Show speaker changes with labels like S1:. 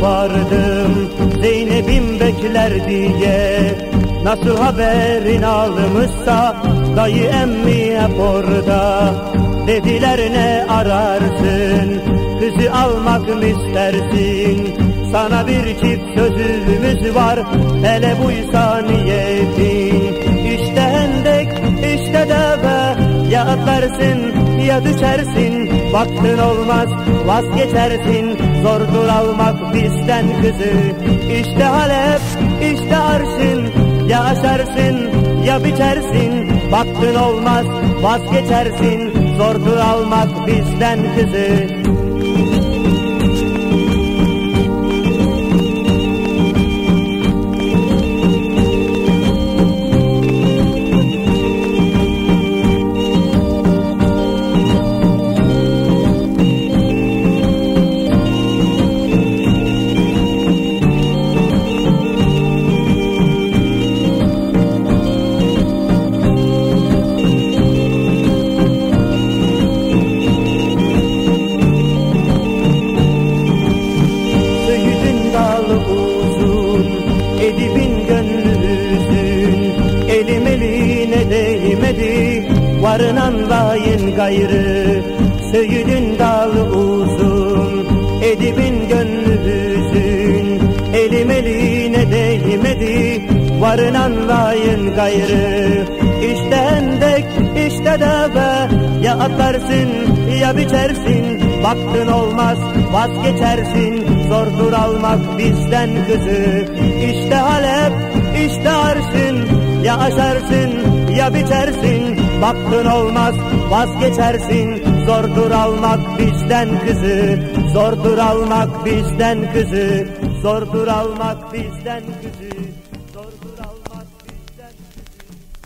S1: vardım. Zeynep'im bekler diye Nasıl haberin almışsa Dayı emmi hep orada Dediler ne ararsın? Kızı almak mı istersin? Sana bir çift sözümüz var. Hele buysa niyetin İşte hendek işte deve. Ya atlarsın ya düşersin. Vaktin olmaz vazgeçersin. Zordur almak bizden kızı İşte Halep işte arşın. Ya aşarsın ya biçersin. Vaktin olmaz vazgeçersin. Zordur almak bizden kızı Varın anlayın gayrı. Söğüdün dalı uzun Edibin gönlü hüzün. Elim eline değmedi Varın anlayın gayrı. İşte hendek işte deve Ya atlarsın ya biçersin. Vaktin olmaz vazgeçersin Zordur almak bizden kızı İşte Halep işte arşın Ya aşarsın ya biçersin Baktın olmaz vazgeçersin. Zordur almak bizden kızı. Zordur almak bizden kızı. Zordur almak bizden kızı. Zordur almak bizden kızı.